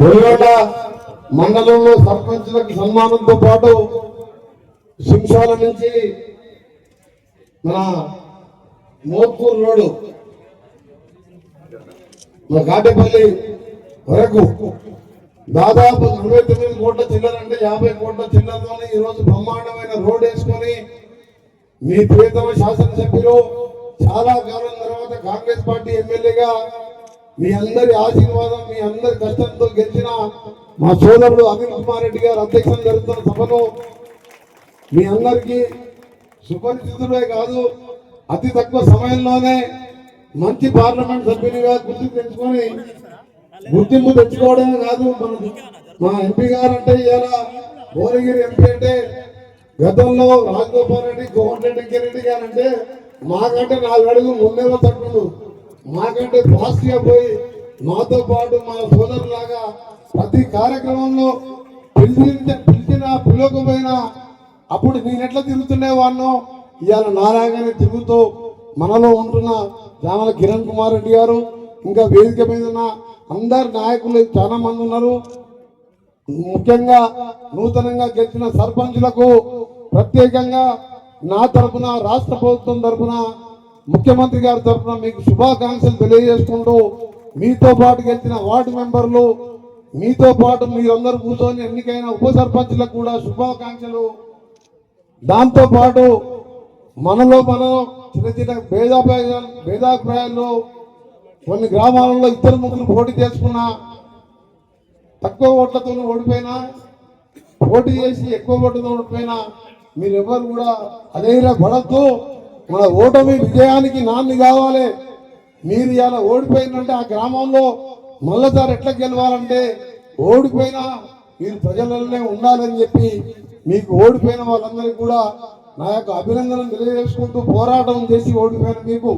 వెలుగొండ మండలంలో సర్పంచులకు సన్మానంతో పాటు శింషాల నుంచి మన మోత్పూర్ రోడ్డు మన కాటేపల్లి వరకు దాదాపు అరవై తొమ్మిది కోట్ల చిల్లర అంటే యాభై కోట్ల చిల్లరతోని ఈ రోజు బ్రహ్మాండమైన రోడ్ వేసుకొని మీ ప్రియతమ శాసనసభ్యులు చాలా కాలం తర్వాత కాంగ్రెస్ పార్టీ ఎమ్మెల్యేగా మీ అందరి ఆశీర్వాదం మీ అందరి కష్టంతో గెలిచిన మా సోదరుడు అనిల్ కుమార్ రెడ్డి గారు అధ్యక్షం జరుగుతున్న సభలో మీ అందరికీ సుపరిచితులే కాదు అతి తక్కువ సమయంలోనే మంచి పార్లమెంట్ సభ్యునిగా గుర్తింపు తెచ్చుకొని గుర్తింపు తెచ్చుకోవడమే కాదు మన మా ఎంపీ గారు అంటే ఇలా భువనగిరి ఎంపీ అంటే గతంలో రాజగోపాల్ రెడ్డి కోమటిరెడ్డి రెడ్డి గారు అంటే మాకంటే నాలుగు అడుగులు ముందే తట్టుడు మాకంటే ఫాస్ట్ పోయి మాతో పాటు మా సోదరు లాగా ప్రతి కార్యక్రమంలో పిలిచిన పిలిచిన పిలవకపోయినా అప్పుడు నేను ఎట్లా తిరుగుతుండేవాడినో? ఇవాళ నారాయణగానే తిరుగుతూ మనలో ఉంటున్న జామల కిరణ్ కుమార్ రెడ్డి గారు ఇంకా వేదిక మీద ఉన్న అందరు నాయకులు చాలా మంది ఉన్నారు. ముఖ్యంగా నూతనంగా గెలిచిన సర్పంచులకు ప్రత్యేకంగా నా తరపున రాష్ట్ర ప్రభుత్వం తరపున ముఖ్యమంత్రి గారి తరపున మీకు శుభాకాంక్షలు తెలియజేసుకుంటూ మీతో పాటు గెలిచిన వార్డు మెంబర్లు మీతో పాటు మీరందరూ కూర్చొని ఎన్నికైన ఉప సర్పంచ్లకు కూడా శుభాకాంక్షలు. దాంతోపాటు మనలో మనం చిన్న చిన్న భేదాభిప్రాయాలు భేదాభిప్రాయాల్లో కొన్ని గ్రామాలలో ఇద్దరు ముగ్గురు పోటీ చేసుకున్నా తక్కువ ఓట్లతో ఓడిపోయినా పోటీ చేసి ఎక్కువ ఓట్లతో ఓడిపోయినా మీరెవ్వరు కూడా అధైర్య పడద్దు మన ఓటమి విజయానికి నాంది కావాలి. మీరు ఇలా ఓడిపోయిందంటే ఆ గ్రామంలో మళ్ళసారి ఎట్లా గెలవాలంటే ఓడిపోయినా మీరు ప్రజలలోనే ఉండాలని చెప్పి మీకు ఓడిపోయిన వాళ్ళందరికీ కూడా నా యొక్క అభినందనలు తెలియజేసుకుంటూ పోరాటం చేసి ఓడిపోయిన మీకు.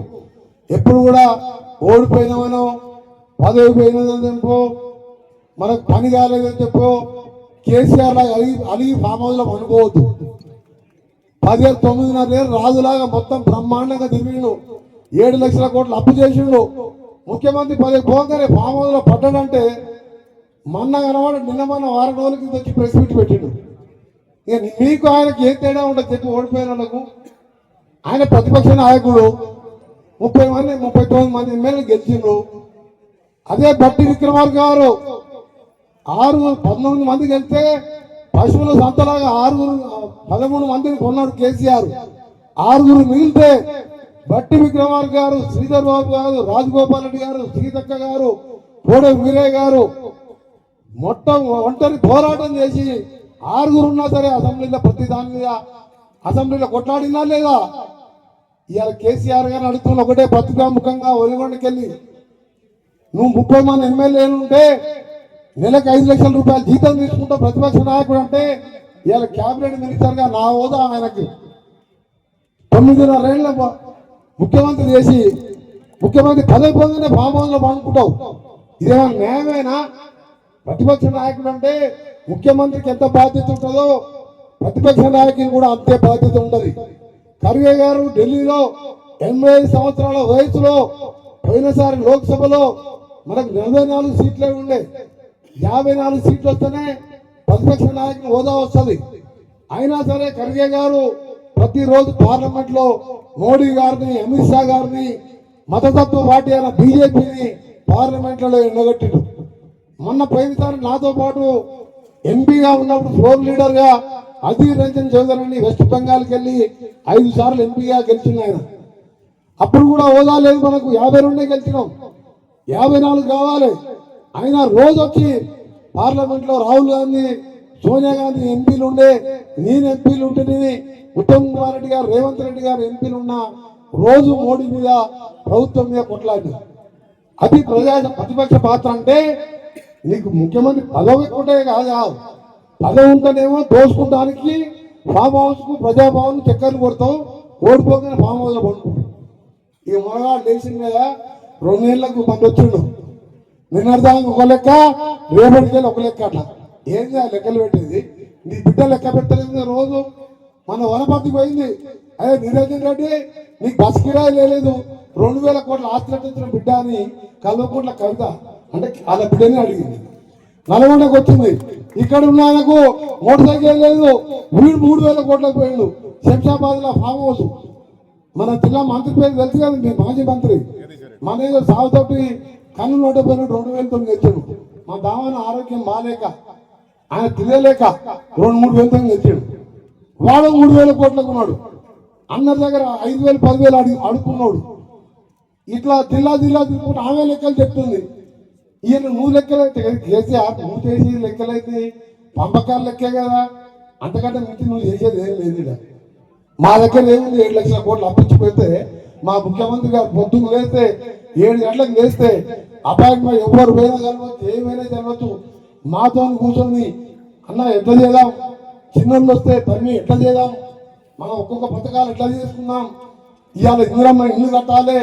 ఎప్పుడు కూడా ఓడిపోయినామనో పదవి పోయినదని చెప్పో మనకు పని కాలేదని చెప్పో కేసీఆర్ లాగా అలిగి అలిగి ఫామ్ హౌస్లో అనుకోవద్దు. పదిహేను తొమ్మిదిన్నర ఏళ్ళు రాజులాగా మొత్తం బ్రహ్మాండంగా తిరిగిండు. ఏడు లక్షల కోట్లు అప్పు చేసిండు. ముఖ్యమంత్రి పదవి పోగానే ఫామ్ హౌస్లో పడ్డాడంటే మొన్న కనవాడు నిన్న మొన్న వారం రోజుల కింద వచ్చి ప్రెస్ మీట్ పెట్టిండు. ఇక మీకు ఆయనకి ఏం తేడా ఉండదు చెప్పి ఓడిపోయిన వాళ్ళకు. ఆయన ప్రతిపక్ష నాయకుడు. ముప్పై మంది ముప్పై తొమ్మిది మంది ఎమ్మెల్యేలు గెలిచిండ్రు. అదే బట్టి విక్రమార్ గారు. ఆరు పంతొమ్మిది మంది గెలిస్తే పశువుల సంతలాగా ఆరుగురు పదమూడు మందిని కొన్నాడు కేసీఆర్. ఆరుగురు మిగిలితే బట్టి విక్రమార్ గారు శ్రీధర్ బాబు గారు రాజగోపాల్ రెడ్డి గారు సీతక్క గారు కోడే వీరయ్య గారు మొట్ట ఒంటరి పోరాటం చేసి ఆరుగురు ఉన్నా సరే అసెంబ్లీలో ప్రతి దాని మీద అసెంబ్లీలో కొట్లాడినా లేదా? ఇవాళ కేసీఆర్ గారు నడుస్తున్న ఒకటే పత్రికాముఖంగా ఒలిగొండకెళ్ళి నువ్వు ముప్పై మంది ఎమ్మెల్యేలు ఉంటే నెలకు ఐదు లక్షల రూపాయలు జీతం తీసుకుంటా ప్రతిపక్ష నాయకుడు అంటే ఇవాళ క్యాబినెట్ మినిస్టర్గా నా హోదా ఆయనకి. తొమ్మిదిన్నరేళ్ళ ముఖ్యమంత్రి చేసి ముఖ్యమంత్రి పదవి పొందనే ఫామ్ హౌస్లో పండుకుంటావు న్యాయమేనా? ప్రతిపక్ష నాయకుడు అంటే ముఖ్యమంత్రికి ఎంత బాధ్యత ఉంటుందో ప్రతిపక్ష నాయకులు కూడా అంతే బాధ్యత ఉండదు. ఖర్గే గారు ఢిల్లీలో ఎనభై ఐదు సంవత్సరాల వయసులో పోయినసారి లోక్సభలో మనకు నలభై నాలుగు సీట్లే ఉండే. యాభై నాలుగు సీట్లు వస్తేనే ప్రతిపక్ష నాయకుని హోదా వస్తుంది. అయినా సరే ఖర్గే గారు ప్రతిరోజు పార్లమెంట్లో మోడీ గారిని అమిత్ షా గారిని మతతత్వ పార్టీ అయిన బీజేపీని పార్లమెంట్లలో ఎండగట్టిండు. మొన్న పోయినసారి నాతో పాటు ఎంపీగా ఉన్నప్పుడు ఫ్లోర్ లీడర్గా అధీర్ రంజన్ చౌదరిని వెస్ట్ బెంగాల్కి వెళ్ళి ఐదు సార్లు ఎంపీగా గెలిచిన ఆయన. అప్పుడు కూడా హోదా లేదు మనకు. యాభై రెండే గెలిచినాం. యాభై నాలుగు కావాలి. ఆయన రోజు వచ్చి పార్లమెంట్లో రాహుల్ గాంధీ సోనియా గాంధీ ఎంపీలు ఉండే నేను ఎంపీలు ఉంటుంది ఉత్తమ్ కుమార్ రెడ్డి గారు రేవంత్ రెడ్డి గారు ఎంపీలు ఉన్న రోజు మోడీ మీద ప్రభుత్వం మీద కొట్లాడి అది ప్రజా ప్రతిపక్ష పాత్ర అంటే నీకు ముఖ్యమంత్రి పదవి ఉంటే కాదు. పదవి ఉంటేనేమో దోసుకుంటానికి ఫామ్ హౌస్కు ప్రజాభవన్ చక్కర్లు కొడతావు ఓడిపోగానే ఫామ్ హౌస్లో పడుకుంటావు. ఇక మొనగాడు లేచిన మీద రెండేళ్ళకు మంది వచ్చిండు. నిన్నటిదానికి ఒక లెక్క రేపటికి ఒక లెక్క అట్లా. ఏం ఆ లెక్కలు పెట్టేది? నీ బిడ్డ లెక్క పెట్టలేదు రోజు. మన వనపతి పోయింది. అదే నిరంజన్ రెడ్డి నీకు బస్ కిరాయి లేదు రెండు వేల కోట్ల ఆస్తి బిడ్డ అని కల్వకోట్ల కవిత అంటే వాళ్ళ బిడ్డని అడిగింది. నల్గొండకు వచ్చింది. ఇక్కడ ఉన్న ఆయనకు మోటార్ సైకిల్ లేదు. వీడు మూడు వేల కోట్లకు పోయిండు. శంషాబాద్లో ఫామ్ హౌస్. మన జిల్లా మంత్రి పేరు తెలుసు కదండి మాజీ మంత్రి. మన ఏదో సాగుతోటి కన్ను నోట పోయిన రెండు వేలతో తెచ్చాడు మా దావాన ఆరోగ్యం బాగాలేక ఆయన తినలేక రెండు మూడు వేలతో తెచ్చాడు వాడు మూడు వేల కోట్లకు ఉన్నాడు. అందరి దగ్గర ఐదు వేలు పదివేలు అడిగి అడుక్కున్నాడు. ఇట్లా జిల్లా జిల్లా తీసుకుంటే ఆమె లెక్కలు చెప్తుంది. ఈయన నువ్వు లెక్కలైతే కేసీఆర్ నువ్వు చేసి లెక్కలైతే పంపకాలు లెక్కే కదా. అంతకంటే మించి నువ్వు చేసేది ఏం లేదు మా దగ్గర ఏముంది? ఏడు లక్షల కోట్లు అప్పించిపోతే మా ముఖ్యమంత్రి గారు పొద్దున్న లేస్తే ఏడు గంటలకు లేస్తే అపాయింట్మెంట్ ఎవరు పోయినా కలవచ్చు ఏమైనా కలవచ్చు మాతో కూర్చొని అన్న ఎట్లా చేద్దాం? చిన్నోళ్ళు వస్తే తన్ని ఎట్లా చేద్దాం? మనం ఒక్కొక్క పథకాలు ఎట్లా చేసుకుందాం? ఇవాళ ఇందిరమ్మ ఇల్లు కట్టాలి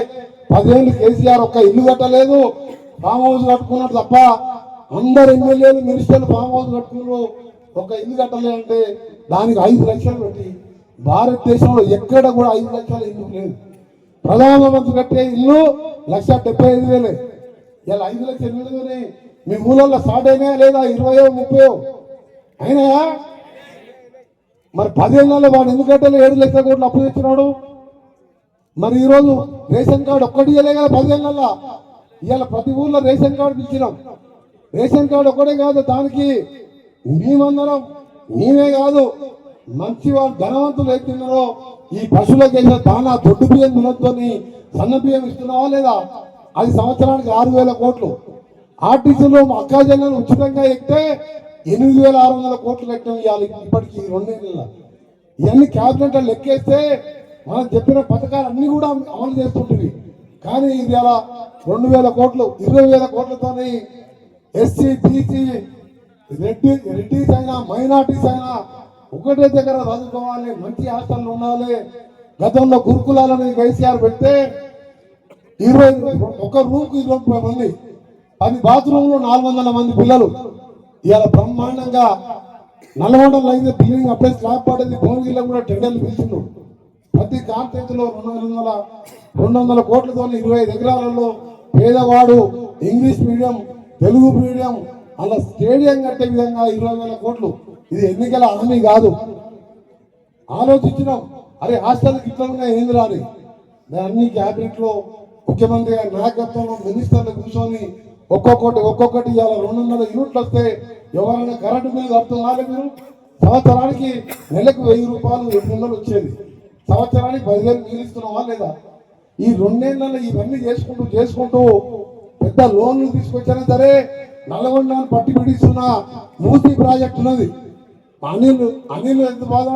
పదేళ్ళు కేసీఆర్ ఒక్క ఇల్లు కట్టలేదు ఫామ్ హౌస్ కట్టుకున్నాడు తప్ప అందరు ఎమ్మెల్యేలు మినిస్టర్లు ఫామ్ హౌస్ కట్టుకున్నారు. ఒక ఇల్లు కట్టలే అంటే దానికి ఐదు లక్షలు పెట్టి భారతదేశంలో ఎక్కడ కూడా ఐదు లక్షల ఇల్లు లేదు ప్రధానమంత్రి కట్టే ఇల్లు లక్ష డెబ్బై ఐదు వేలే. ఇలా ఐదు లక్షల ఇల్లుని మీ ఊళ్ళల్లో స్టార్ట్ లేదా? ఇరవయో ముప్పయో? అయినాయా? మరి పదేళ్ళలో వాడు ఎందుకంటే ఏడు లక్షల కోట్లు అప్పు తెచ్చినాడు. మరి ఈరోజు రేషన్ కార్డు ఒక్కటి ఇవ్వలే కదా పదిహేనుల ఇవాళ ప్రతి ఊళ్ళో రేషన్ కార్డు ఇచ్చినాం రేషన్ కార్డు ఒక్కటే కాదు దానికి మేమందరం మేమే కాదు. మంచి వాళ్ళు ధనవంతులు ఎత్తున్నారో ఈ పశువులకు వేసిన దానా దొడ్డు బియ్యం తినొద్దని సన్న బియ్యం ఇస్తున్నావా లేదా? అది సంవత్సరానికి ఆరు వేల కోట్లు. ఆర్టీసీలో మా ఉచితంగా ఎక్కితే ఎనిమిది వేల ఆరు వందల కోట్లు కట్టాం ఇవాళ ఇప్పటికి నెలల. ఇవన్నీ క్యాబినెట్ లెక్కేస్తే మనం చెప్పిన పథకాలు అన్ని కూడా అమలు చేస్తుంటుంది కానీ ఇది అలా రెండు వేల కోట్లు ఇరవై వేల కోట్లతోని ఎస్సీ బీసీ రెడ్డి రెడ్డిస్ అయినా మైనార్టీస్ అయినా ఒకటే దగ్గర చదువుకోవాలి మంచి హాస్టల్లో ఉండాలి. గతంలో గురుకులాలని వైసీఆర్ పెడితే ఇరవై ఒక రూమ్కి ఇరవై ముప్పై మంది పది బాత్రూంలో నాలుగు వందల మంది పిల్లలు. ఇవాళ బ్రహ్మాండంగా నల్గొండలో అయితే బిల్డింగ్ అప్పుడే స్లాబ్ పడేది భువనగిరిలో కూడా టెండర్లు పిలిచిండు ప్రతి కాన్ఫరెన్స్ రెండు వందల రెండు వందల కోట్లతో ఇరవై ఐదు ఎకరాలలో పేదవాడు ఇంగ్లీష్ మీడియం తెలుగు మీడియం అలా స్టేడియం కట్టే విధంగా ఇరవై వేల కోట్లు ఇది ఎన్నికల హామీ కాదు. ఆలోచించినాం. అరే హాస్టల్కి ఇట్లా ఉన్నాయి ఏంది రాని అన్ని క్యాబినెట్లో ముఖ్యమంత్రి గారి నాయకత్వంలో మినిస్టర్లు కూర్చొని ఒక్కొక్కటి ఒక్కొక్కటి ఇవాళ రెండు వందల యూనిట్లు వస్తే ఎవరైనా కరెంటు బిల్లు కడుతున్నారా మీరు? సంవత్సరానికి నెలకు వెయ్యి రూపాయలు ఎనిమిది వందలు వచ్చేది. సంవత్సరానికి పదివేలు బిల్లు లేదా? ఈ రెండేళ్ళలో ఇవన్నీ చేసుకుంటూ చేసుకుంటూ పెద్ద లోన్లు తీసుకొచ్చినా సరే నల్గొండను పట్టి పిడిస్తున్న మూసీ ప్రాజెక్ట్ ఉన్నది. అనిల్ అనిల్ ఎంత బాధ?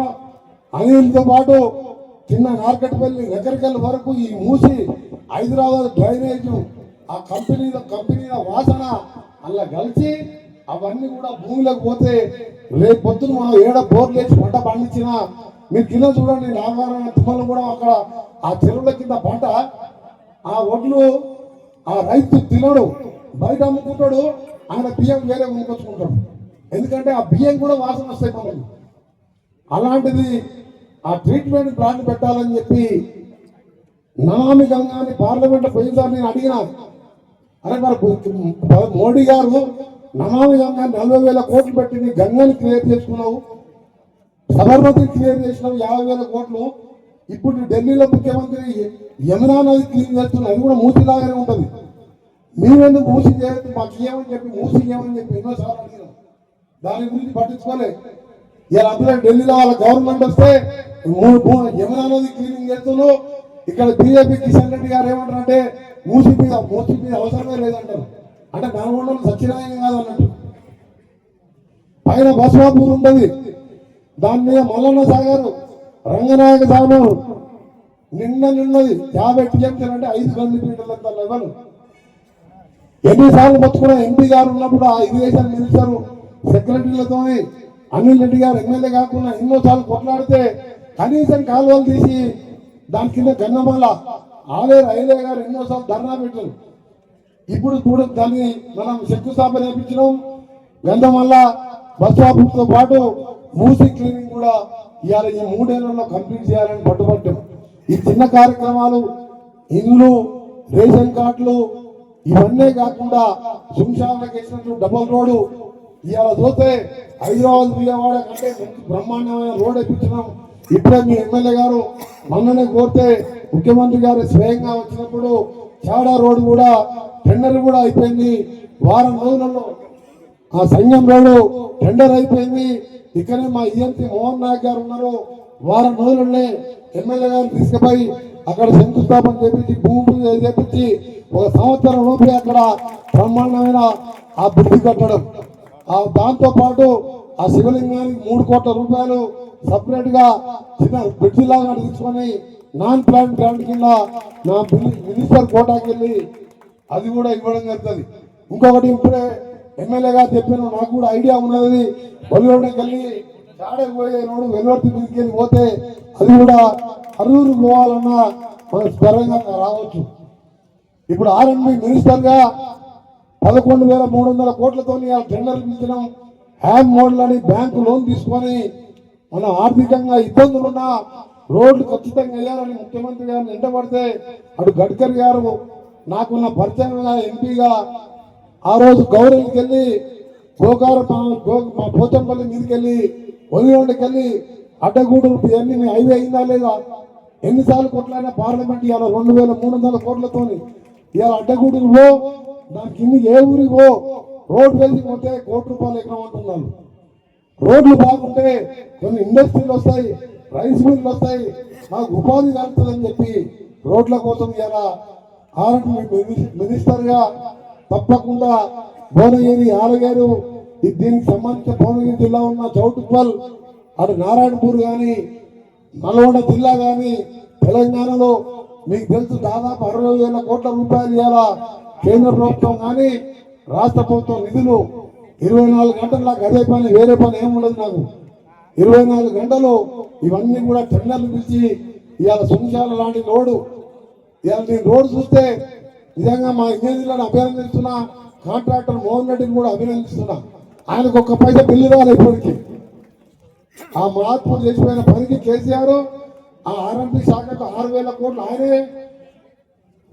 అనిల్తో పాటు చిన్న నార్కట్పల్లి నగరికల్ వరకు ఈ మూసి హైదరాబాద్ డ్రైనేజ్ ఆ కంపెనీ కంపెనీ వాసన అలా కలిసి అవన్నీ కూడా భూమిలోకి పోతే రేపు పొద్దున మనం ఏడ బోర్లు వేసి పంట పండించినా మీరు కింద చూడండి నాగారాయణ తుమ్మలు కూడా అక్కడ ఆ చెరువుల కింద పంట ఆ ఒడ్లు ఆ రైతు తినడు బయట అమ్ముకుంటాడు ఆయన బియ్యం వేరే కొనుక్కొచ్చుకుంటాడు. ఎందుకంటే ఆ బియ్యం కూడా వాసన వస్తాయి మనకి అలాంటిది ఆ ట్రీట్మెంట్ ప్లాన్ పెట్టాలని చెప్పి నమామి గంగాని పార్లమెంట్ పోయినసారి నేను అడిగినాను అరే మరి మోడీ గారు నమామి గంగా నలభై వేల కోట్లు పెట్టి నీ గంగని క్లియర్ చేసుకున్నావు. సబర్మతి క్లియర్ చేసినావు యాభై వేల కోట్లు. ఇప్పుడు ఢిల్లీలో ముఖ్యమంత్రి యమునా నది క్లీన్ చేస్తున్నా అది కూడా మూసిలాగానే ఉంటుంది. మీరెందుకు మూసి చేయొద్దు? మాకు ఏమని చెప్పి మూసి ఏమని చెప్పి ఎన్నోసార్లు అడిగినాం. దాని గురించి పట్టించుకోలే. ఇలా అందులో ఢిల్లీలో వాళ్ళ గవర్నమెంట్ వస్తే యమునా నది క్లీనింగ్ చేస్తున్నావు ఇక్కడ బీజేపీ కిషన్ రెడ్డి గారు ఏమంటారంటే మూసి మీద మూసి మీద అవసరమే లేదంటారు. అంటే నల్గొండలు సత్యనారాయణ కాదు అన్నట్టు. పైన బసవాపూర్ ఉంటుంది. దాని మీద మల్లన్న సాగర్ రంగనాయక సాగర్ నిన్న నిన్నది యాభై టీఎంసీ అంటే ఐదు గంది పీటలంత లెవెల్ ఎన్నిసార్లు పట్టుకున్న ఎంపీ గారు ఉన్నప్పుడు ఆ ఇరిగేషన్ మినిస్టర్ సెక్రటరీలతో అనిల్ రెడ్డి గారు ఎమ్మెల్యే కాకుండా ఎన్నోసార్లు కొట్లాడితే కనీసం కాలువలు తీసి దాని కింద గన్నమాల ఆలే రైలే గారు ఎన్నోసార్లు ధర్నా పెట్టారు. ఇప్పుడు కూడా దాన్ని మనం శంకుస్థాపన చేయించినాం. గంధమల్ల బస్ స్టాప్తో పాటు మూసి క్లీనింగ్ కూడా ఇవాళ ఈ మూడేళ్ళలో కంప్లీట్ చేయాలని పట్టుబట్టాం. ఈ చిన్న కార్యక్రమాలు ఇండ్లు రేషన్ కార్డులు ఇవన్నీ కాకుండా శంషాలకు వేసినట్టు డబల్ రోడ్డు ఇవాళ చూస్తే హైదరాబాద్ విజయవాడ కంటే మంచి బ్రహ్మాండమైన రోడ్ వేయించినాం ఇప్పుడే మీ ఎమ్మెల్యే గారు మొన్ననే కోరితే ముఖ్యమంత్రి గారు స్వయంగా వచ్చినప్పుడు చాడా రోడ్ కూడా టెండర్ కూడా అయిపోయింది. వారం రోజులలో ఆ సంఘం రోడ్డు టెండర్ అయిపోయింది. ఇక్కడే మా ఈఎంసీ మోహన్ నాయక్ గారు ఉన్నారు. వారం రోజులనే ఎమ్మెల్యే గారు తీసుకుపోయి అక్కడ శంకుస్థాపన చేపించి భూమి చేపించి ఒక సంవత్సరం లోపే అక్కడ బ్రహ్మాండమైన ఆ బుద్ధి కట్టడం. దాంతో పాటు ఆ శివలింగానికి మూడు కోట్ల రూపాయలు సపరేట్గా చిన్న బ్రిడ్జి లాగా తీసుకొని నాన్ ప్లాన్ గ్రాంట్ కింద నా మినిస్టర్ కోటాకి వెళ్ళి అది కూడా ఇవ్వడం జరుగుతుంది. ఇంకొకటి ఇప్పుడే ఎమ్మెల్యేగా చెప్పాను నాకు కూడా ఐడియా ఉన్నది. వలిగొండకి వెళ్ళి చాడకు పోయే రోడ్డు వెల్వర్తి మీదకి పోతే అది కూడా అరువురు పోవాలన్నా మనం స్థిరంగా రావచ్చు. ఇప్పుడు ఆర్ఎండ్బి మినిస్టర్గా పదకొండు వేల మూడు వందల కోట్లతో టెండర్లు పిలిచినాం హ్యామ్ మోడ్లని బ్యాంకు లోన్ తీసుకొని మన ఆర్థికంగా ఇబ్బందులున్నా రోడ్లు ఖచ్చితంగా వేయాలని ముఖ్యమంత్రి గారిని ఎండబడితే అటు గడ్కరీ గారు నాకున్న పరిచయంగా ఎంపీగా ఆ రోజు గౌరవికి వెళ్ళి గోకార మా- పోచంపల్లి మీదకి వెళ్ళి ఒలిగొండకి వెళ్ళి ఇవన్నీ మీ హైవే అయిందా లేదా? ఎన్నిసార్లు కొట్లాడినా పార్లమెంట్ ఇవాళ రెండు వేల మూడు వందల కోట్లతోని ఇవాళ అడ్డగూడులో నా కింద ఏ ఊరికి పో రోడ్ వేసి కొంటే కోటి రూపాయలు ఎకరం రోడ్లు బాగుంటే కొన్ని ఇండస్ట్రీలు వస్తాయి రైస్ మిల్లు వస్తాయి మాకు ఉపాధి కలుగుతుందని చెప్పి రోడ్ల కోసం ఇలా ఆర్ఎండ్బి మినిస్టర్గా తప్పకుండా భువనగిరి ఆలగారు ఈ- దీనికి సంబంధించిన భువనగిరి జిల్లా ఉన్న చౌటుప్పల్ అటు నారాయణపూర్ కానీ నల్గొండ జిల్లా కానీ తెలంగాణలో మీకు తెలుసు దాదాపు అరవై వేల కోట్ల రూపాయలు ఇవాళ కేంద్ర ప్రభుత్వం కానీ రాష్ట్ర ప్రభుత్వం నిధులు ఇరవై నాలుగు గంటలు నాకు అదే పని వేరే పని ఏముండదు నాకు. ఇరవై నాలుగు గంటలు ఇవన్నీ కూడా టెండర్లు పిలిచి ఇవాళ సుంశాల లాంటి రోడ్డు. ఇవాళ నేను రోడ్డు చూస్తే నిజంగా మా ఇంజనీర్లను అభినందిస్తున్నా కాంట్రాక్టర్ మోహన్ రెడ్డిని కూడా అభినందిస్తున్నా. ఆయనకు ఒక్క పైసా బిల్లు రాలేదు ఇప్పటికీ. ఆ మహాత్ములు చేసిపోయిన పనికి కేసీఆర్ ఆ ఆర్ఎంపీ శాఖకు ఆరు వేల కోట్లు ఆయనే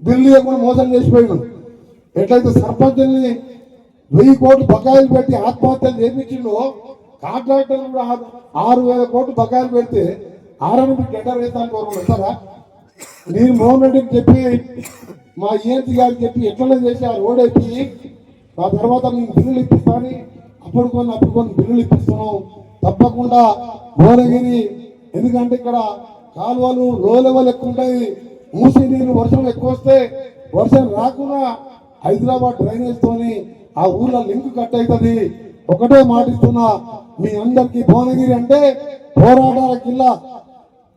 బిల్లు ఇవ్వకుండా మోసం చేసిపోయినాడు. ఎట్లయితే సర్పంచుల్ని వెయ్యి కోట్లు బకాయిలు పెట్టి ఆత్మహత్యలు చేపించిండో కాంట్రాక్టర్లు కూడా ఆరు వేల కోట్లు బకాయిలు పెడితే ఆర్ఎంపీ టెండర్ వేస్తానికి ఎవరు వస్తారా నేను మోహన్ రెడ్డికి చెప్పి మా ఈఎన్సీ గారికి చెప్పి ఎట్లా చేసి ఆ రోడ్ ఎక్కి ఆ తర్వాత నేను బిల్లులు ఇప్పిస్తాను అప్పుడు కొన్ని అప్పుడు కొన్ని బిల్లులు ఇప్పిస్తున్నాం. తప్పకుండా భువనగిరి ఎందుకంటే ఇక్కడ కాలువలు లో లెవెల్ ఎక్కువ ఉంటాయి. మూసి నీరు వర్షం ఎక్కువ వస్తే వర్షం రాకుండా హైదరాబాద్ డ్రైనేజ్ తోని ఆ ఊర్లో లింక్ కట్ అవుతుంది ఒకటే మాటిస్తున్నా మీ అందరికీ భువనగిరి అంటే పోరాటాల కిల్లా.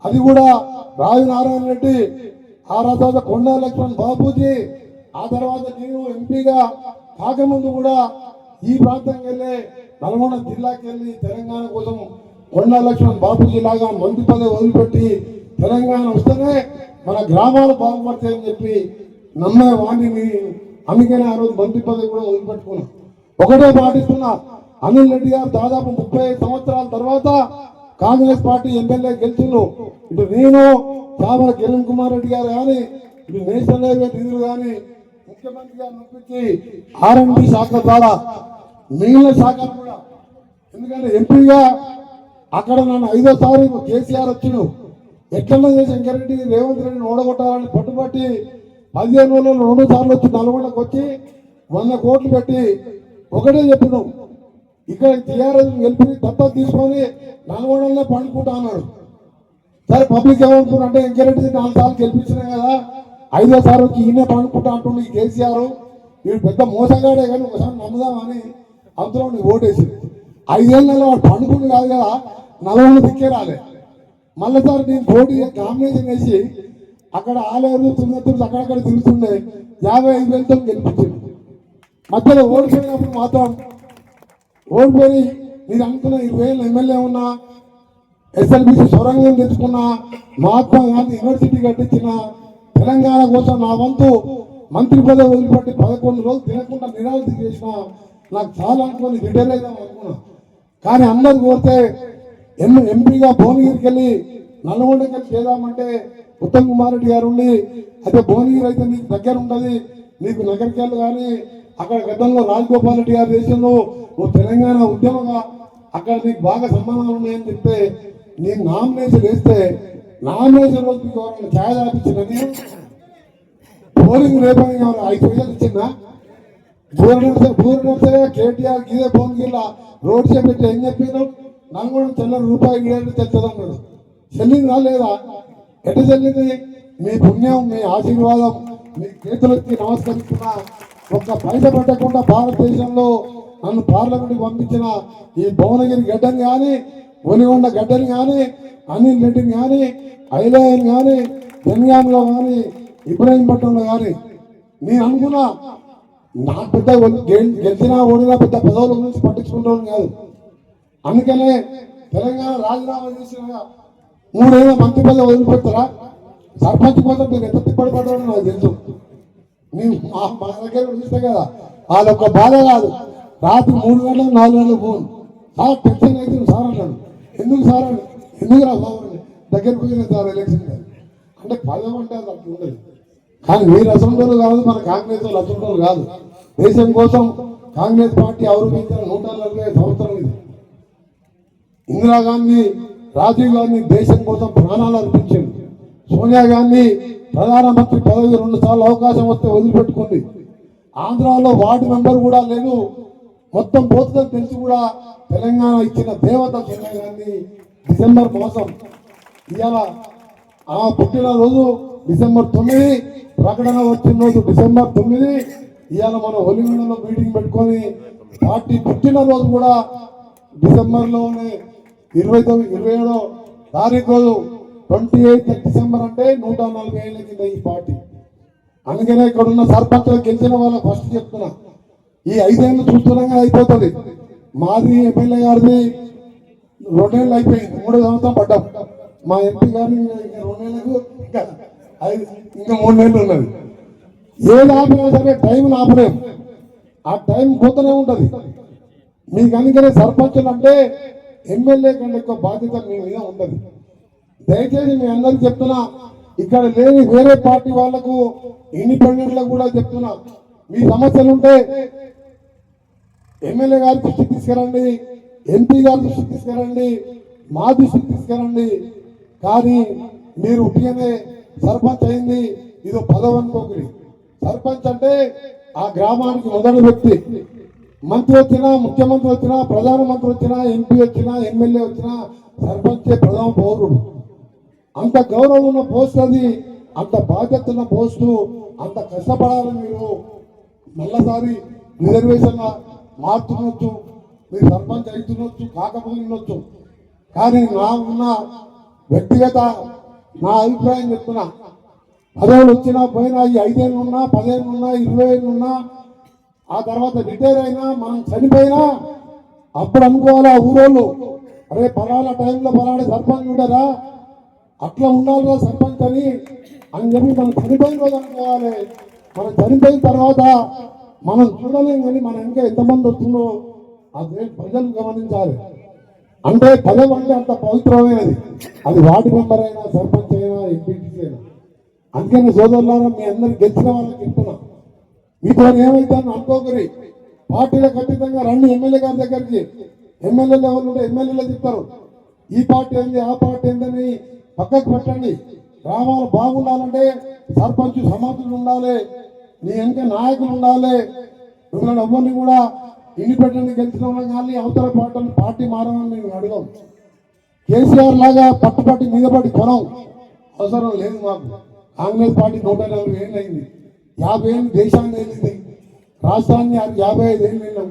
అది కూడా రాజు నారాయణ రెడ్డి ఆ తర్వాత కొండా లక్ష్మణ్ బాబూజీ ఆ తర్వాత నేను ఎంపీగా కాకముందు కూడా ఈ ప్రాంతం వెళ్ళి నల్గొండ జిల్లాకి వెళ్ళి తెలంగాణ కోసం కొండా లక్ష్మణ్ బాబూజీ లాగా మంత్రి పదవి వదిలిపెట్టి తెలంగాణ వస్తేనే మన గ్రామాలు బాగుపడతాయని చెప్పి నమ్మే వాణిని అందుకనే ఆ రోజు మంత్రి పదవి కూడా వదిలిపెట్టుకున్నాం. ఒకటే పాటిస్తున్నా అనిల్ రెడ్డి గారు దాదాపు ముప్పై ఐదు సంవత్సరాల తర్వాత కాంగ్రెస్ పార్టీ ఎమ్మెల్యే గెలిచిండు. ఇటు నేను చామల కిరణ్ కుమార్ రెడ్డి గారు కానీ ఇటు నేషనల్ హైవే నిధులు కానీ ముఖ్యమంత్రి గారు నొప్పించి ఆర్ఎండ్బి శాఖ ద్వారా మిగిలిన శాఖ కూడా. ఎందుకంటే ఎంపీగా అక్కడ నన్ను ఐదోసారి కేసీఆర్ వచ్చిండు. ఎట్లన్నా చేసి వెంకరెడ్డి రేవంత్ రెడ్డిని ఓడగొట్టాలని పట్టుబట్టి పదిహేను రోజుల్లో రెండు సార్లు వచ్చి నల్గొండకు వచ్చి వంద కోట్లు పెట్టి ఒకటే చెప్పినాం ఇక్కడ టీఆర్ఎస్ గెలిపి దత్తా తీసుకొని నల్గొండలోనే పండుకుంటా అన్నాడు సరే పబ్లిక్ ఏమనుకున్నారు అంటే ఎంకరెడ్డి నాలుగు సార్లు గెలిపించినాం కదా ఐదో సార్ వచ్చి ఈయనే పండుకుంటా అంటుండే ఈ కేసీఆర్. వీడు పెద్ద మోసగాడే కానీ ఒకసారి నమ్ముదామని అందులో ఓటేసి ఐదేళ్ళలో వాడు పండుకుని కాదు కదా నల్గొండ దిక్కే రాలే. మళ్ళీ సార్ నేను పోటీ కాంబినేషన్ వేసి అక్కడ ఆలేరు తుమ్మతులు అక్కడక్కడ తిరుగుతుండే యాభై ఐదు వేలతో గెలిపించింది మధ్యలో ఓడిపోయినప్పుడు మాత్రం ఓడిపోయి మీరు అనుకున్న ఇరవై వేలు ఎమ్మెల్యే ఉన్నా ఎస్ఎల్బిసి సొరంగం తెచ్చుకున్న మహాత్మా గాంధీ యూనివర్సిటీ కట్టించిన తెలంగాణ కోసం నా వంతు మంత్రి పదవి వదిలిపెట్టి పదకొండు రోజులు తినకుండా నిరాశ చేసిన నాకు చాలా అనుకుని రిటైర్ అయిదాం అనుకున్నా. కానీ అందరు కోరితే ఎం ఎంపీగా భువనగిరికి వెళ్ళి నల్గొండకి వెళ్ళి చేద్దామంటే ఉత్తమ్ కుమార్ రెడ్డి గారు ఉండి అయితే భువనగిరి అయితే నీకు దగ్గర ఉంటుంది నీకు నగరికెళ్ళు కానీ అక్కడ గతంలో రాజగోపాల్ రెడ్డి గారు దేశంలో నువ్వు తెలంగాణ ఉద్యమంగా అక్కడ నీకు బాగా సంబంధాలు ఉన్నాయని చెప్తే నేను నామినేషన్ వేస్తే నామినేషన్ రోజు మీకు ఎవరైనా ఛాయ్ తాపించిందని పోలింగ్ రేపని ఎవరు ఐదు వేలు ఇచ్చిందా బూరనర్సే బూరనర్సే కేటీఆర్ గీదే ఫోన్ రోడ్ షో పెట్టి ఏం చెప్పాను నల్గొండ చిల్లర రూపాయి గీయాలి తెచ్చదన్నాడు చెల్లిందా లేదా ఎటు చెల్లింది మీ పుణ్యం మీ ఆశీర్వాదం మీ చేతులకి నమస్కరిస్తున్న ఒక్క బయట పెట్టకుండా భారతదేశంలో నన్ను పార్లమెంట్కి పంపించిన ఈ భువనగిరి గడ్డని కానీ ఒలిగొండ గడ్డని కానీ అనిల్ రెడ్డిని కానీ ఐలయన్ కానీ జన్యాన్లో కానీ ఇబ్రాహీంపట్నంలో కానీ నేను అనుకున్నా నా పెద్ద గెలిచినా ఓడినా పెద్ద పదవుల గురించి పట్టించుకుంటాను కాదు. అందుకనే తెలంగాణ రాజీనామా చేసిన మూడేళ్ళ మంత్రి పదవి వదిలిపెడతారా? సర్పంచ్ కోసం మీరు ఎంత తిప్పడి పడ్డారో నాకు తెలుసు. మేము మా మా దగ్గర చూస్తే కదా వాళ్ళొక్క బాధ కాదు. రాత్రి మూడు గంటలు నాలుగు గంటలు ఫోన్. సార్ టెన్షన్ అయితే సార్ అంటాడు ఎందుకు సార్ అని? ఎందుకు రా సార్ అని. దగ్గరికి పోయిన సార్ ఎలక్షన్ అంటే పదవి అంటే అది అట్లా ఉండదు. కానీ మీరు అసెంబ్లీలో కాదు మన కాంగ్రెస్ వాళ్ళు అసంతోలు కాదు. దేశం కోసం కాంగ్రెస్ పార్టీ అవరూపించిన నూట నలభై సంవత్సరం ఇది. ఇందిరాగాంధీ రాజీవ్ గాంధీ దేశం కోసం ప్రాణాలు అర్పించింది. సోనియా గాంధీ ప్రధానమంత్రి పదవి రెండు సార్లు అవకాశం వస్తే వదిలిపెట్టుకుంది. ఆంధ్రాలో వార్డు మెంబర్ కూడా లేదు. మొత్తం పోతుందని తెలిసి కూడా తెలంగాణ ఇచ్చిన దేవత సోనియా గాంధీ డిసెంబర్ మాసం. ఇవాళ ఆ పుట్టినరోజు డిసెంబర్ తొమ్మిది ప్రకటన వచ్చిన రోజు డిసెంబర్ తొమ్మిది. ఇవాళ మనం ఒలిగొండలో మీటింగ్ పెట్టుకొని పార్టీ పుట్టినరోజు కూడా డిసెంబర్లోనే ఇరవై తొమ్మిది ఇరవై ఏడో తారీఖు రోజు ట్వంటీ ఎయిత్ డిసెంబర్ అంటే నూట నలభై ఏళ్ళ కింద ఈ పార్టీ. అందుకనే ఇక్కడ ఉన్న సర్పంచులు గెలిచిన వాళ్ళకి ఫస్ట్ చెప్తున్నా. ఈ ఐదేళ్ళు చూస్తుండగా అయిపోతుంది. మాది ఎమ్మెల్యే గారిది రెండేళ్ళు అయిపోయింది. మూడో సంవత్సరం పడ్డాం. మా ఎంపీ గారు ఇంకా రెండేళ్ళకు ఇంకా ఐదు ఇంకా మూడు నెలలు ఉన్నది. ఏది ఆపినా సరే టైం ఆపలేము ఆ టైం పోతూనే ఉంటుంది. మీకు అందుకనే సర్పంచులు అంటే ఎమ్మెల్యే కంటే ఎక్కువ బాధ్యత మీ మీద ఉండదు దయచేసి మీ అందరికి చెప్తున్నా ఇక్కడ లేని వేరే పార్టీ వాళ్ళకు ఇండిపెండెంట్లకు కూడా చెప్తున్నా మీ సమస్యలు ఉంటే ఎమ్మెల్యే గారి దృష్టికి తీసుకురండి ఎంపీ గారి దృష్టికి తీసుకురండి మా దృష్టికి తీసుకురండి. కానీ మీరు ఉట్టిగానే సర్పంచ్ అయింది ఇది పదవనుకోకరి సర్పంచ్ అంటే ఆ గ్రామానికి మొదటి వ్యక్తి. మంత్రి వచ్చినా ముఖ్యమంత్రి వచ్చినా ప్రధానమంత్రి వచ్చినా ఎంపీ వచ్చినా ఎమ్మెల్యే వచ్చినా సర్పంచే ప్రధాన పౌరుడు. అంత గౌరవం ఉన్న పోస్ట్ అది అంత బాధ్యత ఉన్న పోస్టు అంత కష్టపడాలి మీరు మళ్ళసారి రిజర్వేషన్ మారుతుండొచ్చు మీరు సర్పంచ్ అవుతుండొచ్చు కాకపోతుండొచ్చు కానీ నా ఉన్న వ్యక్తిగత నా అభిప్రాయం చెప్తున్నా. పదవులు వచ్చినా పోయినా ఈ ఐదేళ్ళు ఉన్నా పదిహేను ఉన్నా ఇరవై ఏళ్ళు ఉన్నా ఆ తర్వాత రిటైర్ అయినా మనం చనిపోయినా అప్పుడు అనుకోవాలి ఆ ఊరోళ్ళు? అరే పలానా టైంలో పలానా సర్పంచ్ ఉండరా అట్లా ఉండాలిరా సర్పంచ్ అని అని చెప్పి మనం చనిపోయిన రోజు అనుకోవాలి. మనం చనిపోయిన తర్వాత మనం చూడలేం కానీ మన ఇంకా ఎంతమంది వస్తుందో అదే ప్రజలు గమనించాలి. అంటే పదవి అంటే అంత పవిత్రమైనది అది. వార్డు మెంబర్ అయినా సర్పంచ్ అయినా ఎంపీటీసీ అయినా. అందుకని సోదరులారా మీ అందరికి గెలిచిన వాళ్ళకి చెప్తున్నా. మీతో ఏమైందని అనుకోకరి పార్టీలో ఖచ్చితంగా రండి ఎమ్మెల్యే గారి దగ్గరికి. ఎమ్మెల్యేలు ఎవరు ఉంటే ఎమ్మెల్యేలే చెప్తారు. ఈ పార్టీ ఏంది ఆ పార్టీ ఏందని పక్కకు పెట్టండి. గ్రామాలు బాగుండాలంటే సర్పంచ్ సమాధులు ఉండాలి నీ వెనక నాయకులు ఉండాలి. మిమ్మల్ని ఎవరిని కూడా ఇండిపెండెంట్ గెలిచిన వాళ్ళని కానీ అవతల పార్టీ పార్టీ మారమని నేను అడగం. కేసీఆర్ లాగా పట్టుపట్టి మీద పట్టి కొనం. అవసరం లేదు మాకు. కాంగ్రెస్ పార్టీ నూట నలభై ఏళ్ళు అయింది. యాభై ఏళ్ళు దేశాన్ని వెళ్ళింది రాష్ట్రాన్ని యాభై ఐదు ఏళ్ళు వెళ్ళాం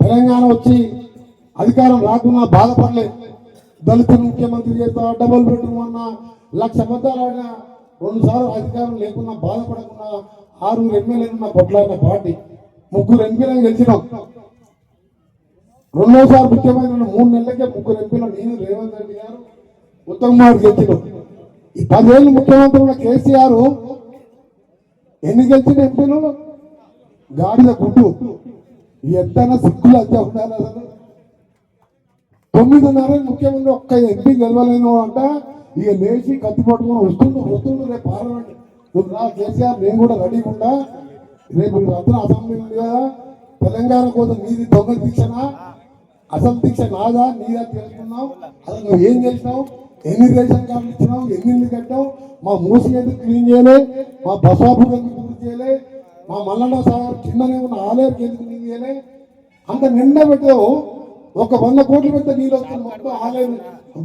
తెలంగాణ వచ్చి అధికారం రాకున్నా బాధపడలేదు దళితులు ముఖ్యమంత్రి చేస్తా డబుల్ బెడ్రూమ్ అన్నా లక్ష అబద్ధాలు ఆడినా రెండు సార్లు అధికారం లేకున్నా బాధపడకుండా ఆరుగురు ఎమ్మెల్యేలు ఉన్న కొట్లాడిన పార్టీ ముగ్గురు ఎంపీలను గెలిచినాం. రెండోసారి ముఖ్యమైన మూడు నెలలకే ముగ్గురు ఎంపీలు నేను రేవంత్ రెడ్డి గారు ఉత్తమ్ కుమార్ గెలిచినాం. ఈ పదేళ్ళు ముఖ్యమంత్రి ఉన్న కేసీఆర్ ఎన్ని గెలిచిన ఎంపీలు గాడిద గుడ్డు. ఎంతైనా సిక్కులు అంతే ఉండాలి అసలు. తొమ్మిదిన్నర ముఖ్యమంత్రి ఒక్క ఎంపీ గెలవలేను అంట. ఇక లేచి కత్తి పట్టుకొని వస్తుండు వస్తుండు రేపు పార్లమెంట్. నువ్వు రా కేసీఆర్ నేను కూడా రెడీగా ఉండా. రేపు అందరూ అసెంబ్లీ ఉంది కదా. తెలంగాణ కోసం నీది దొంగ దీక్షనా? అసలు దీక్ష నాదా? నీదా తెలుసుకున్నావు? అసలు నువ్వు ఏం చేసినావు? ఎన్ని రేషన్ కార్డులు ఇచ్చినావు ఎన్ని ఇల్లు కట్టావు? మా మూసి ఎందుకు క్లీన్ చేయలే? మా బసాపూర్ ఎందుకు పూర్తి చేయలే? మా మల్లన్న సాగర్ కిందనే ఉన్న ఆలేరుకి ఎందుకు క్లీన్ చేయలే? అంత నిండా పెట్టావు. ఒక వంద కోట్లు పెద్ద నీళ్ళు వస్తుంది మొత్తం ఆలయం.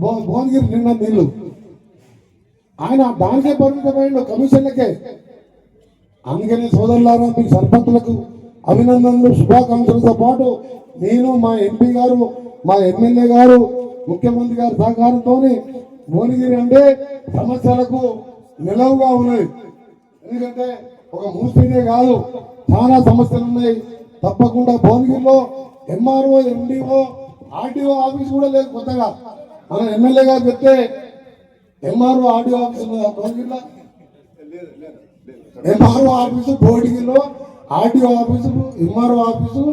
భువనగిరి నిండా నీళ్ళు. ఆయన దానికే పరిమితమైన కమిషన్లకే. అందుకని సోదరులారా మీ సర్పంచులకు అభినందనలు శుభాకాంక్షలతో పాటు నేను మా ఎంపీ గారు మా ఎమ్మెల్యే గారు ముఖ్యమంత్రి గారి సహకారంతో భువనగిరి అంటే సమస్యలకు నిలవుగా ఉన్నది. ఎందుకంటే ఒక మూసినే కాదు చాలా సమస్యలు ఉన్నాయి. తప్పకుండా భువనగిరిలో ఎంఆర్ఓ ఎండిఓ ఆర్డీఓ ఆఫీస్ కూడా లేదు కొత్తగా. మన ఎమ్మెల్యే గారు చెప్తే ఎంఆర్ఓ ఆర్డీఓ ఆఫీస్ ఉన్నదా భువనగిరిలో? ఎంఆర్ఓ ఆఫీసు భువనగిరిలో ఆర్డీఓ ఆఫీసు ఎంఆర్ఓ ఆఫీసు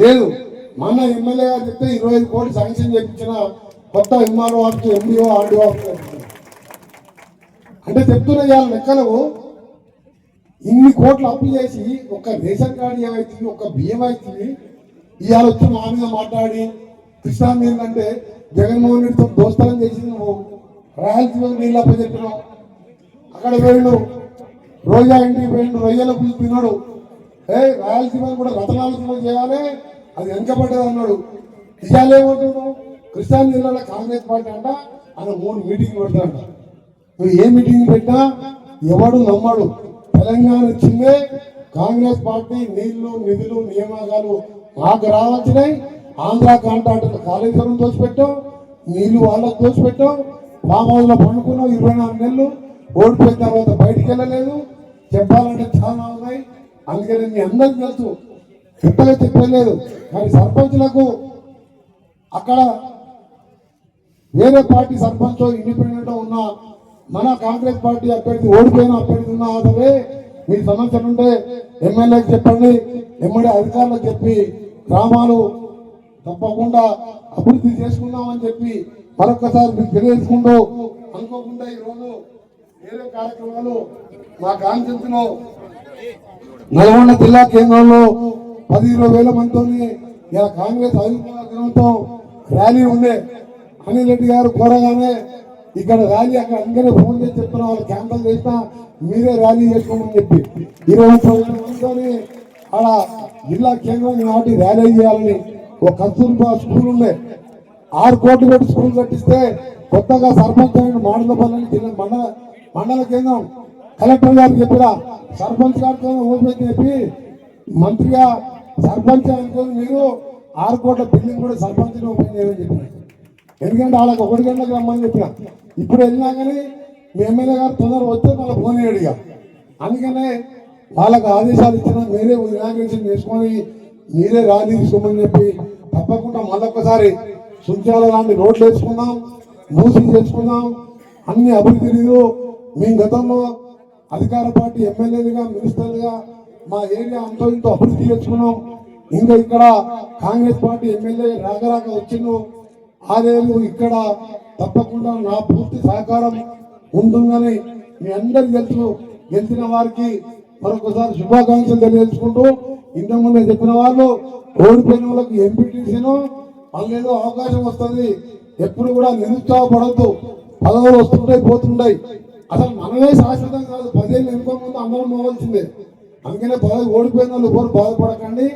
లేదు. మన ఎమ్మెల్యే గారు చెప్తే ఇరవై ఐదు కోట్లు శాంక్షన్ చేయించిన కొత్త MRO office MDO RDO office అంటే చెప్తున్న ఇవాళ లెక్కలు. ఇన్ని కోట్లు అప్పు చేసి ఒక రేషన్ కార్డు ఏమైతుంది ఒక బియ్యం అవుతుంది ఇవాళ వచ్చి మా మీద మాట్లాడి కృష్ణా నీళ్ళు అంటే జగన్మోహన్ రెడ్డితో దోస్తానం చేసి నువ్వు. రాయలసీమ నీళ్ళు అప్పచెప్పినావు అక్కడ పోయిండు రోజా ఇంటికి పోయిండు రొయ్యల పులుసు తిన్నాడు ఏ రాయలసీమ కూడా రతనాలసీమ చేయాలి అది వెనకబడ్డది అన్నాడు. ఇవాళ ఏమంటున్నావు? కృష్ణా జిల్లాలో కాంగ్రెస్ పార్టీ అంట ఆయన మూడు మీటింగ్లు పెడతాడంట. నువ్వు ఏ మీటింగ్ పెట్టినా ఎవడు నమ్మడు. తెలంగాణ వచ్చిందే కాంగ్రెస్ పార్టీ నీళ్ళు నిధులు నియామకాలు మాకు రావాల్సినాయి ఆంధ్ర కాంట్రాక్టర్ కాళేశ్వరం దోచిపెట్టాం నీళ్ళు వాళ్ళకు దోచిపెట్టావు. మామూలుగా పండుకున్నాం ఇరవై నాలుగు నెలలు. ఓడిపోయిన తర్వాత బయటికి వెళ్ళలేదు. చెప్పాలంటే చాలా ఉన్నాయి. అందుకని మీ అందరికి తెలుసు చెప్పలే చెప్పలేదు కానీ సర్పంచులకు అక్కడ వేరే పార్టీ సర్పంచ్ ఇండిపెండెంట్ ఉన్న మన కాంగ్రెస్ పార్టీ అభ్యర్థి ఓడిపోయిన అభ్యర్థి ఉన్న సరే మీ సమస్యలు ఉంటే ఎమ్మెల్యేకి చెప్పండి ఎమ్మెల్యే అధికారులకు చెప్పి గ్రామాలు తప్పకుండా అభివృద్ధి చేసుకుందామని చెప్పి మరొకసారి మీకు తెలియజేసుకుంటూ అనుకోకుండా ఈరోజు వేరే కార్యక్రమాలు మా కాన్సెన్స్లో నల్గొండ జిల్లా కేంద్రంలో పది ఇరవై వేల మందితో ఇలా కాంగ్రెస్ ఆవిర్భావ ర్యాలీ ఉండే. అనిల్ రెడ్డి గారు కోరగానే ఇక్కడ ర్యాలీ అక్కడ అందరూ ఫోన్ చేసి చెప్తున్నా వాళ్ళు క్యాన్సల్ చేసినా మీరే ర్యాలీ చేసుకోమని చెప్పి. ఇరవై ముప్పై వేల మందితోని జిల్లా కేంద్రం నాటి ర్యాలీ చేయాలని ఒక కస్తూర్బా స్కూల్ ఉండే. ఆరు కోట్లు పెట్టి స్కూల్ కట్టిస్తే కొత్తగా సర్పంచ్ అయిన మాడలపల్లి జిల్లా మండల మండల కేంద్రం కలెక్టర్ గారు చెప్పిరా సర్పంచ్ గారితో ఓపెన్ చెప్పి మంత్రిగా సర్పంచ్ అనుకోని మీరు ఆరు కోట్ల బిల్డింగ్ కూడా సర్పంచ్ ఓపెన్ చేయమని చెప్పిన ఎందుకంటే వాళ్ళకి ఒకటి గంటలకు రమ్మని చెప్పిన. ఇప్పుడు వెళ్ళినా కానీ మీ ఎమ్మెల్యే గారు తొందర వస్తే మళ్ళీ ఫోన్ చేయడిగా అందుకనే వాళ్ళకి ఆదేశాలు ఇచ్చిన మీరే ఇనాగ్రేషన్ చేసుకొని మీరే ర్యాలీ తీసుకోమని చెప్పి తప్పకుండా మళ్ళొక్కసారి సుంచాల లాంటి రోడ్లు వేసుకుందాం మూసి చేసుకుందాం అన్ని అభివృద్ధి మీ మేము గతంలో అధికార పార్టీ ఎమ్మెల్యేలుగా మినిస్టర్లుగా మా ఏరియా అంతో ఇంత అభివృద్ధి చేసుకున్నాం. ఇంకా ఇక్కడ కాంగ్రెస్ పార్టీ ఎమ్మెల్యే రాగరాక వచ్చిండు. ఆదేలు ఇక్కడ తప్పకుండా నా పూర్తి సహకారం ఉంటుందని మీ అందరు తెలుసు. గెలిచిన వారికి మరొకసారి శుభాకాంక్షలు తెలియజేసుకుంటూ ఇంతకుముందే చెప్పిన వాళ్ళు ఓడిపోయిన వాళ్ళకి ఎంపీటీసీను వాళ్ళు ఏదో అవకాశం వస్తుంది. ఎప్పుడు కూడా నిరుత్సాహపడద్దు. పదవులు వస్తుంటాయి పోతుంటాయి. అసలు మనమే శాశ్వతం కాదు. పదేళ్ళు ఎనుకో ముందు అందరం పోవాల్సిందే. అందుకనే బాధ ఓడిపోయిన వాళ్ళు ఎవరు బాధపడకండి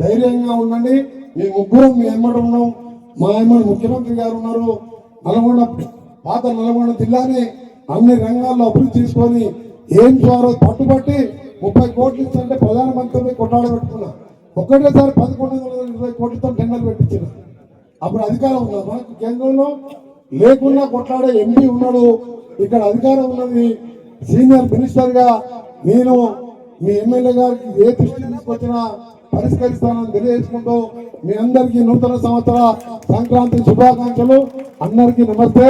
ధైర్యంగా ఉండండి. మీ ముగ్గురు మీ ఎమ్మడి ఉన్నాం. మా ఎమ్మడి ముఖ్యమంత్రి గారు ఉన్నారు. నల్గొండ పాత నల్గొండ జిల్లాని అన్ని రంగాల్లో అభివృద్ధి చేసుకొని ఏం ద్వారా పట్టుబట్టి ముప్పై కోట్లు ఇస్తుంటే ప్రధానమంత్రిని కొట్టాడ పెట్టుకున్నా. ఒక్కటేసారి పదకొండు వందల ఇరవై కోట్లతో టెండర్ పెట్టించిన అప్పుడు అధికారం ఉందా మనకు కేంద్రంలో లేకున్నా కొట్లాడే ఎంపీ ఉన్నాడు. ఇక్కడ అధికారం ఉన్నది. సీనియర్ మినిస్టర్గా నేను మీ ఎమ్మెల్యే గారికి ఏ దృష్టి తీసుకొచ్చినా పరిష్కరిస్తానని తెలియజేసుకుంటూ మీ అందరికీ నూతన సంవత్సర సంక్రాంతి శుభాకాంక్షలు. అందరికీ నమస్తే.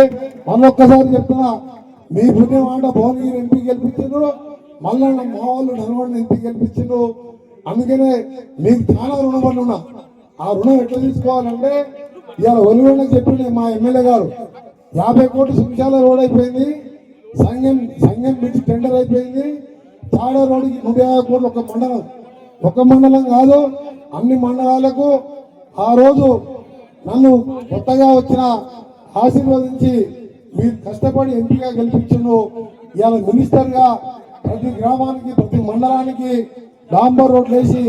మళ్ళొక్కసారి చెప్తున్నా మీ పుణ్యమాట భువనగిరి ఎంపీ గెలిపించారు మళ్ళా మా వాళ్ళు నల్గొండ ఎంపీ గెలిపించారు అందుకనే మీకు చాలా రుణపడి ఉన్నా. ఆ రుణం ఎట్లా తీసుకోవాలంటే ఇవాళ ఒలిగొండకి చెప్పింది మా ఎమ్మెల్యే గారు. యాభై కోట్ల సువిశాల రోడ్ అయిపోయింది సంఘం సంఘం బిడ్డ టెండర్ అయిపోయింది. తాడ నూట యాభై కోట్లు ఒక మండలం. ఒక మండలం కాదు అన్ని మండలాలకు ఆ రోజు నన్ను కొత్తగా వచ్చిన ఆశీర్వదించి మీరు కష్టపడి ఎంపీగా గెలిపించను ఇవాళ మినిస్టర్గా ప్రతి గ్రామానికి ప్రతి మండలానికి డాంబర్ రోడ్లు వేసి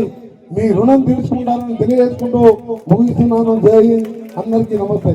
మీ రుణం తీర్చుకుంటారని తెలియజేసుకుంటూ ముగిస్తున్నాను. జై అందరికీ నమస్తే.